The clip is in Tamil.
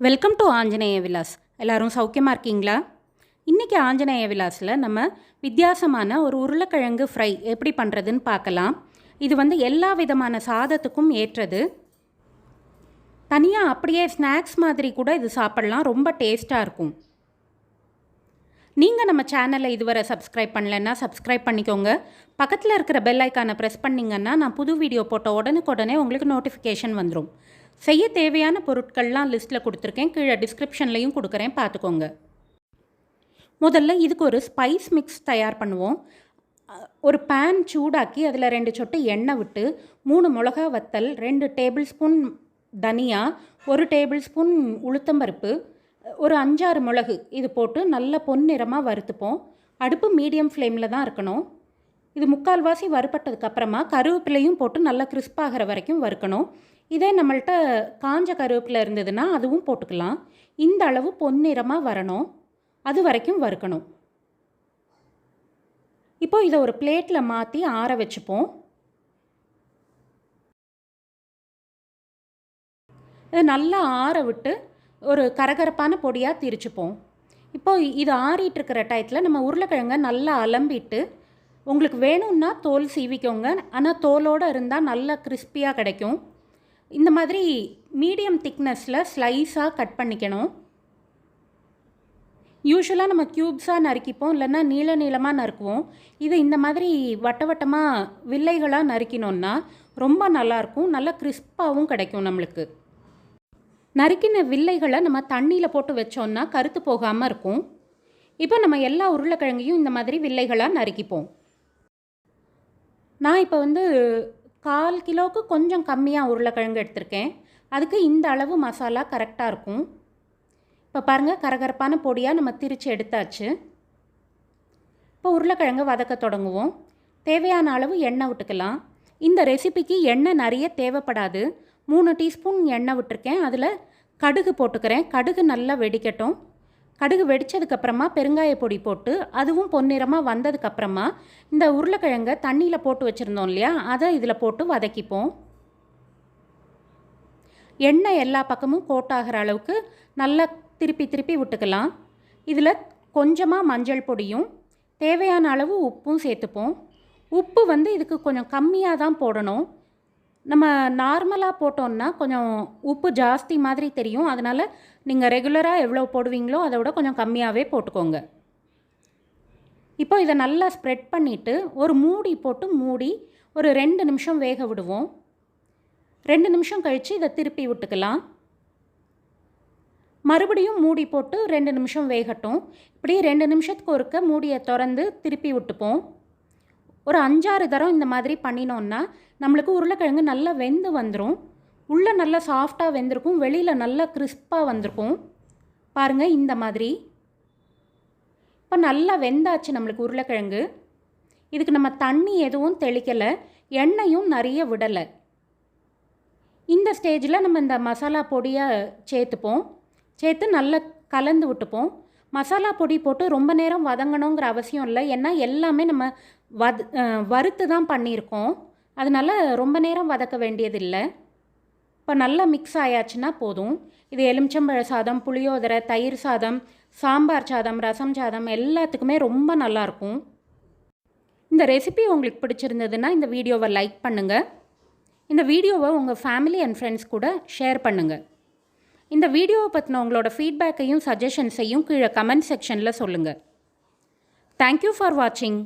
வெல்கம் டு ஆஞ்சநேய விலாஸ் எல்லாரும் சௌக்கியமாக இருக்கீங்களா? இன்றைக்கி ஆஞ்சநேய விலாஸில் நம்ம வித்தியாசமான ஒரு உருளைக்கிழங்கு ஃப்ரை எப்படி பண்ணுறதுன்னு பார்க்கலாம். இது வந்து எல்லா விதமான சாதத்துக்கும் ஏற்றது. தனியாக அப்படியே ஸ்நாக்ஸ் மாதிரி கூட இது சாப்பிட்லாம். ரொம்ப டேஸ்ட்டாக இருக்கும். நீங்கள் நம்ம சேனலை இதுவரை சப்ஸ்கிரைப் பண்ணலைன்னா சப்ஸ்கிரைப் பண்ணிக்கோங்க. பக்கத்தில் இருக்கிற பெல் ஐக்கானை ப்ரெஸ் பண்ணிங்கன்னா நான் புது வீடியோ போட்ட உடனுக்குடனே உங்களுக்கு நோட்டிஃபிகேஷன் வந்துடும் செய்ய தேவையான பொருட்கள்லாம் லிஸ்ட்டில் கொடுத்துருக்கேன். கீழே டிஸ்கிரிப்ஷன்லையும் கொடுக்குறேன். பார்த்துக்கோங்க. முதல்ல இதுக்கு ஒரு ஸ்பைஸ் மிக்ஸ் தயார் பண்ணுவோம். ஒரு பேன் சூடாக்கி அதில் ரெண்டு சொட்டு எண்ணெய் விட்டு மூணு மிளகா வத்தல் ரெண்டு டேபிள் ஸ்பூன் தனியா ஒரு டேபிள் ஸ்பூன் உளுத்தம்பருப்பு ஒரு அஞ்சாறு மிளகு இது போட்டு நல்ல பொன்னிறமாக வறுத்துப்போம். அடுப்பு மீடியம் ஃப்ளேமில் தான் இருக்கணும். இது முக்கால்வாசி வறுப்பட்டதுக்கப்புறமா கருவேப்பிலையும் போட்டு நல்லா கிறிஸ்பாகிற வரைக்கும் வறுக்கணும். இதே நம்மள்ட்ட காஞ்ச கருவேப்பிலை இருந்ததுன்னா அதுவும் போட்டுக்கலாம். இந்த அளவு பொன்னிறமாக வரணும். அது வரைக்கும் வறுக்கணும். இப்போ இதை ஒரு பிளேட்டில் மாற்றி ஆற வச்சுப்போம். இதை நல்லா ஆற விட்டு ஒரு கரகரப்பான பொடியாக திரிச்சுப்போம். இப்போ இது ஆறிட்டு இருக்கிற டயத்தில் நம்ம உருளைக்கிழங்க நல்லா அலம்பிட்டு உங்களுக்கு வேணும்னா தோல் சீவிக்கோங்க. ஆனால் தோலோடு இருந்தால் நல்லா கிறிஸ்பியாக கிடைக்கும். இந்த மாதிரி மீடியம் திக்னஸில் ஸ்லைஸாக கட் பண்ணிக்கணும். யூஸ்வலாக நம்ம க்யூப்ஸாக நறுக்கிப்போம் இல்லைன்னா நீள நீளமாக நறுக்குவோம். இது இந்த மாதிரி வட்ட வட்டமாக வில்லைகளாக நறுக்கினோன்னா ரொம்ப நல்லாயிருக்கும் நல்லா கிறிஸ்பாகவும் கிடைக்கும் நம்மளுக்கு. நறுக்கின வில்லைகளை நம்ம தண்ணியில் போட்டு வச்சோன்னா கருத்து போகாமல் இருக்கும். இப்போ நம்ம எல்லா உருளைக்கிழங்கையும் இந்த மாதிரி வில்லைகளாக நறுக்கிப்போம். நான் இப்போ வந்து கால் கிலோவுக்கு கொஞ்சம் கம்மியாக உருளைக்கிழங்கு எடுத்திருக்கேன். அதுக்கு இந்த அளவு மசாலா கரெக்டாக இருக்கும். இப்போ பாருங்கள் கரகரப்பான பொடியாக நம்ம திரித்து எடுத்தாச்சு. இப்போ உருளைக்கிழங்கு வதக்க தொடங்குவோம். தேவையான அளவு எண்ணெய் விட்டுக்கலாம். இந்த ரெசிபிக்கு எண்ணெய் நிறைய தேவைப்படாது. மூணு டீஸ்பூன் எண்ணெய் விட்டுருக்கேன். அதில் கடுகு போட்டுக்கிறேன். கடுகு நல்லா வெடிக்கட்டும். கடுகு வெடித்ததுக்கப்புறமா பெருங்காய பொடி போட்டு அதுவும் பொன்னிறமாக வந்ததுக்கப்புறமா இந்த உருளைக்கிழங்கை தண்ணியில் போட்டு வச்சுருந்தோம் இல்லையா? அதை இதில் போட்டு வதக்கிப்போம். எண்ணெய் எல்லா பக்கமும் கோட்டாகிற அளவுக்கு நல்லா திருப்பி திருப்பி விட்டுக்கலாம். இதில் கொஞ்சமாக மஞ்சள் பொடியும் தேவையான அளவு உப்பும் சேர்த்துப்போம். உப்பு வந்து இதுக்கு கொஞ்சம் கம்மியாக தான் போடணும். நம்ம நார்மலாக போட்டோம்னா கொஞ்சம் உப்பு ஜாஸ்தி மாதிரி தெரியும். அதனால் நீங்கள் ரெகுலராக எவ்வளோ போடுவீங்களோ அதை விட கொஞ்சம் கம்மியாகவே போட்டுக்கோங்க. இப்போ இதை நல்லா ஸ்ப்ரெட் பண்ணிவிட்டு ஒரு மூடி போட்டு மூடி ஒரு ரெண்டு நிமிஷம் வேக விடுவோம். ரெண்டு நிமிஷம் கழித்து இதை திருப்பி விட்டுக்கலாம். மறுபடியும் மூடி போட்டு ரெண்டு நிமிஷம் வேகட்டும். இப்படி ரெண்டு நிமிஷத்துக்கு ஒருக்க மூடியை திறந்து திருப்பி விட்டுப்போம். ஒரு அஞ்சாறு தரம் இந்த மாதிரி பண்ணினோன்னா நம்மளுக்கு உருளைக்கிழங்கு நல்லா வெந்து வந்துடும் உள்ளே நல்லா சாஃப்டாக வெந்திருக்கும். வெளியில் நல்லா கிறிஸ்பாக வந்திருக்கும். பாருங்கள் இந்த மாதிரி. இப்போ நல்லா வெந்தாச்சு நம்மளுக்கு உருளைக்கிழங்கு. இதுக்கு நம்ம தண்ணி எதுவும் தெளிக்கலை. எண்ணெயும் நிறைய விடலை. இந்த ஸ்டேஜில் நம்ம இந்த மசாலா பொடியை சேர்த்துப்போம். சேர்த்து நல்லா கலந்து விட்டுப்போம். மசாலா பொடி போட்டு ரொம்ப நேரம் வதங்கணுங்கிற அவசியம் இல்லை. ஏன்னா எல்லாமே நம்ம வத வறுத்து தான் பண்ணியிருக்கோம். அதனால் ரொம்ப நேரம் வதக்க வேண்டியதில்லை. இப்போ நல்லா மிக்ஸ் ஆயாச்சுன்னா போதும். இது எலுமிச்சம்பழ சாதம் புளியோதரை தயிர் சாதம் சாம்பார் சாதம் ரசம் சாதம் எல்லாத்துக்குமே ரொம்ப நல்லாயிருக்கும். இந்த ரெசிபி உங்களுக்கு பிடிச்சிருந்ததுன்னா இந்த வீடியோவை லைக் பண்ணுங்கள் இந்த வீடியோவை உங்கள் ஃபேமிலி அண்ட் ஃப்ரெண்ட்ஸ் கூட ஷேர் பண்ணுங்கள் இந்த வீடியோவை பற்றின உங்களோட ஃபீட்பேக்கையும் சஜஷன்ஸையும் கீழே கமெண்ட் செக்ஷனில் சொல்லுங்கள் தேங்க்யூ ஃபார் வாட்சிங்